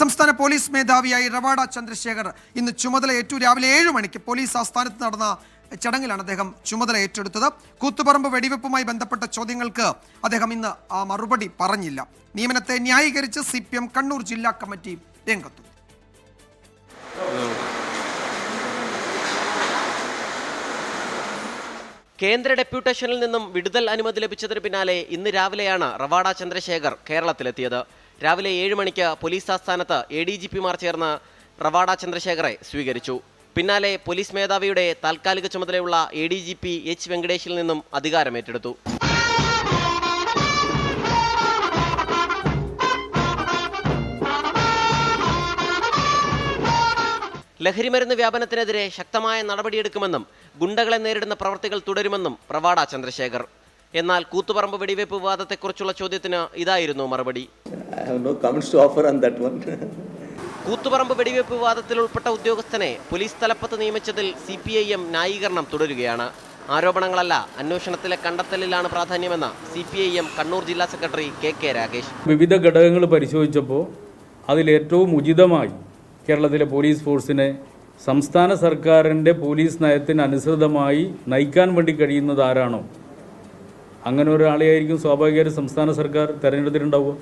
സംസ്ഥാന പോലീസ് മേധാവിയായി റവാഡ ചന്ദ്രശേഖർ ഇന്ന് ചുമതലയേറ്റു രാവിലെ ഏഴ് മണിക്ക് പോലീസ് ആസ്ഥാനത്ത് നടന്ന ചടങ്ങിലാണ് അദ്ദേഹം ചുമതല ഏറ്റെടുത്തത്. കൂത്തുപറമ്പ് വെടിവെപ്പുമായി ബന്ധപ്പെട്ട ചോദ്യങ്ങൾക്ക് അദ്ദേഹം ഇന്ന് മറുപടി പറഞ്ഞില്ല. നിയമനത്തെ ന്യായീകരിച്ച് സി കണ്ണൂർ ജില്ലാ കമ്മിറ്റി രംഗത്തു. കേന്ദ്ര ഡെപ്യൂട്ടേഷനിൽ നിന്നും വിടുതൽ അനുമതി ലഭിച്ചതിന് പിന്നാലെ ഇന്ന് രാവിലെയാണ് റവാഡ ചന്ദ്രശേഖർ കേരളത്തിലെത്തിയത്. രാവിലെ ഏഴ് മണിക്ക് പോലീസ് ആസ്ഥാനത്ത് എ ഡി ജി പിമാർ ചേർന്ന് റവാഡ ചന്ദ്രശേഖറെ സ്വീകരിച്ചു. പിന്നാലെ പോലീസ് മേധാവിയുടെ താൽക്കാലിക ചുമതലയുള്ള A D G P H വെങ്കടേഷിൽ നിന്നും അധികാരമേറ്റെടുത്തു. ലഹരിമരുന്ന് വ്യാപനത്തിനെതിരെ ശക്തമായ നടപടിയെടുക്കുമെന്നും ഗുണ്ടകളെ നേരിടുന്ന പ്രവർത്തികൾ തുടരുമെന്നും പ്രവാട ചന്ദ്രശേഖർ. എന്നാൽ കൂത്തുപറമ്പ് വെടിവയ്പ് വിവാദത്തെക്കുറിച്ചുള്ള ചോദ്യത്തിന് ഇതായിരുന്നു മറുപടി. I have no comments to offer on that one. Koothuparamba വെടിവയ്പ് വിവാദത്തിൽ ഉൾപ്പെട്ട ഉദ്യോഗസ്ഥനെ പോലീസ് തലപ്പത്ത് നിയമിച്ചതിൽ സി പി ഐ എം ന്യായീകരണം തുടരുകയാണ്. ആരോപണങ്ങളല്ല അന്വേഷണത്തിലെ കണ്ടെത്തലിലാണ് പ്രാധാന്യമെന്ന് C P I M Kannur ജില്ലാ സെക്രട്ടറി കെ കെ രാകേഷ്. വിവിധ ഘടകങ്ങൾ പരിശോധിച്ചപ്പോൾ അതിലേറ്റവും ഉചിതമായി കേരളത്തിലെ പോലീസ് ഫോഴ്സിനെ സംസ്ഥാന സർക്കാരിന്റെ പോലീസ് നയത്തിന് അനുസൃതമായി നയിക്കാൻ വേണ്ടി കഴിയുന്നത് ആരാണോ? അങ്ങനെ ഒരാളെയായിരിക്കും സ്വാഭാവികമായും സംസ്ഥാന സർക്കാർ തെരഞ്ഞെടുത്തിട്ടുണ്ടാവുക.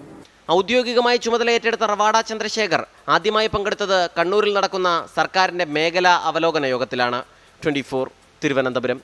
ഔദ്യോഗികമായി ചുമതല ഏറ്റെടുത്ത റവാഡ ചന്ദ്രശേഖർ ആദ്യമായി പങ്കെടുത്തത് കണ്ണൂരിൽ നടക്കുന്ന സർക്കാരിന്റെ മേഖലാ അവലോകന യോഗത്തിലാണ്. ട്വന്റി തിരുവനന്തപുരം.